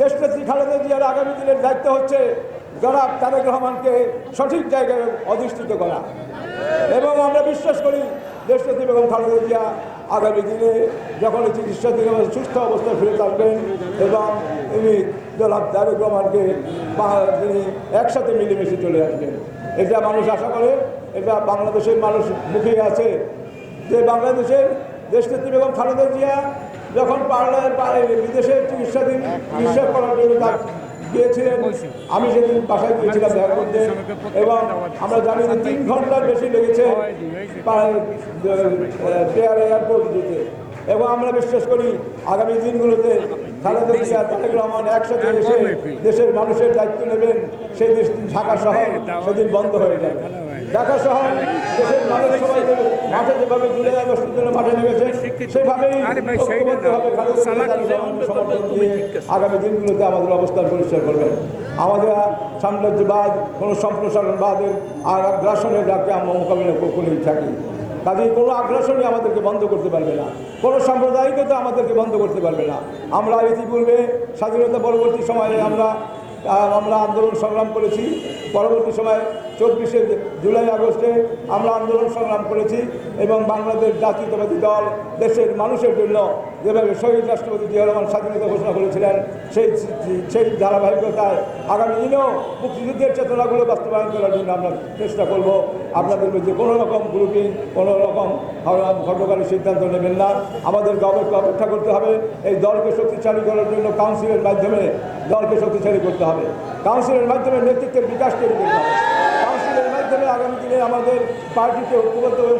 দেশনেত্রী খালেদা জিয়ার আগামী দিনের দায়িত্ব হচ্ছে জনাব তারেক রহমানকে সঠিক জায়গায় অধিষ্ঠিত করা। এবং আমরা বিশ্বাস করি দেশনেত্রী বেগম খালেদা জিয়া আগামী দিনে যখন চিকিৎসা থেকে সুস্থ অবস্থায় ফিরে আসবেন এবং তিনি জনাব তারেক রহমানকে তিনি একসাথে মিলেমিশে চলে আসবেন। এটা মানুষ আশা করে, এটা বাংলাদেশের মানুষ মুখে আছে যে বাংলাদেশের দেশনেত্রী বেগম খালেদা জিয়া যখন পারলে বিদেশে চিকিৎসাধীন চিকিৎসা করার জন্য তার গিয়েছিলেন। আমি সেদিন বাসায় গিয়েছিলাম দেখা করতে এবং আমরা জানি যে তিন ঘণ্টার বেশি লেগেছে পেয়ার এয়ারপোর্ট যেতে এবং আমরা বিশ্বাস করি আগামী দিনগুলোতে খালেদা জিয়া, তারেক রহমান একসাথে এসে দেশের মানুষের দায়িত্ব নেবেন। সেই দেশ ঢাকা শহর সেদিন বন্ধ হয়ে যাবে। ঢাকা শহর দেশের মানুষ মাঠে যেভাবে জুলাই আগস্টের জন্য মাঠে নেমেছে, সেভাবেই সমর্থন দিয়ে আগামী দিনগুলোতে আমাদের অবস্থান পরিষ্কার করবেন। আমাদের সাম্রাজ্যবাদ, কোনো সম্প্রসারণবাদের আর আগ্রাসনের ডাকে আমরা মোকাবিলা করেই থাকি। কাজেই কোনো আগ্রাসনই আমাদেরকে বন্ধ করতে পারবে না। কোনো সাম্প্রদায়িকতা আমাদেরকে বন্ধ করতে পারবে না। আমরা ইতিপূর্বে স্বাধীনতা পরবর্তী সময়ে আমরা আমরা আন্দোলন সংগ্রাম করেছি। পরবর্তী সময়ে চব্বিশে জুলাই আগস্টে আমরা আন্দোলন সংগ্রাম করেছি এবং বাংলাদেশ জাতীয়তাবাদী দল দেশের মানুষের জন্য যেভাবে শহীদ রাষ্ট্রপতি জিয়া রহমান স্বাধীনতা ঘোষণা করেছিলেন, সেই সেই ধারাবাহিকতায় আগামী দিনেও মুক্তিযুদ্ধের চেতনাগুলো বাস্তবায়ন করার জন্য আমরা চেষ্টা করব। আপনাদের বিরুদ্ধে কোনো রকম গ্রুপিং, কোনো রকম ঘটকারী সিদ্ধান্ত নেবেন না। আমাদেরকে অপেক্ষা অপেক্ষা করতে হবে। এই দলকে শক্তিশালী করার জন্য কাউন্সিলের মাধ্যমে দলকে শক্তিশালী করতে হবে। কাউন্সিলের মাধ্যমে নেতৃত্বের বিকাশ তৈরি করতে হবে। কাউন্সিলের মাধ্যমে আগামী দিনে আমাদের পার্টিকে ঐক্যবদ্ধ এবং